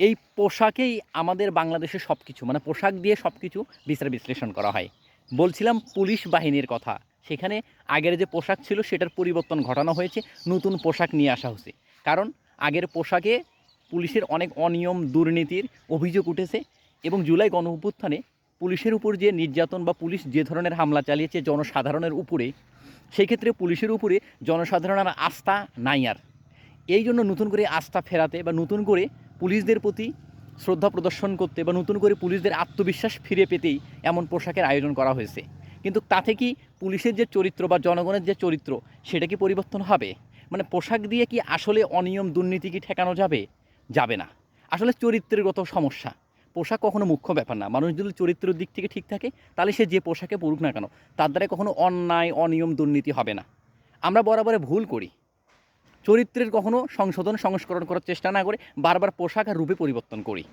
এই পোশাকেই আমাদের বাংলাদেশে সব কিছু মানে পোশাক দিয়ে সব কিছু বিচার বিশ্লেষণ করা হয়। বলছিলাম পুলিশ বাহিনীর কথা। সেখানে আগের যে পোশাক ছিল সেটার পরিবর্তন ঘটানো হয়েছে, নতুন পোশাক নিয়ে আসা হয়েছে। কারণ আগের পোশাকে পুলিশের অনেক অনিয়ম, দুর্নীতির অভিযোগ উঠেছে এবং জুলাই গণ অভ্যুত্থানে পুলিশের উপর যে নির্যাতন বা পুলিশ যে ধরনের হামলা চালিয়েছে জনসাধারণের উপরে সেই ক্ষেত্রে পুলিশের উপরে জনসাধারণের আস্থা নাই আর। এই জন্য নতুন করে আস্থা ফেরাতে বা নতুন করে পুলিশদের প্রতি শ্রদ্ধা প্রদর্শন করতে বা নতুন করে পুলিশদের আত্মবিশ্বাস ফিরে পেতেই এমন পোশাকের আয়োজন করা হয়েছে। কিন্তু তাতে কি পুলিশের যে চরিত্র বা জনগণের যে চরিত্র, সেটা কি পরিবর্তন হবে? মানে পোশাক দিয়ে কি আসলে অনিয়ম, দুর্নীতি কি ঠেকানো যাবে? যাবে না। আসলে চরিত্রেরগত সমস্যা। পোশাক কখনো মুখ্য ব্যাপার না। মানুষ যদি চরিত্রের দিক থেকে ঠিক থাকে, তাহলে সে যে পোশাকে পড়ুক না কেন, তার দ্বারা কখনো অন্যায়, অনিয়ম, দুর্নীতি হবে না। আমরা বরাবরে ভুল করি। চরিত্রের কখনো সংশোধন সংস্করণ করার চেষ্টা না করে বারবার পোশাক আর রূপে পরিবর্তন করি।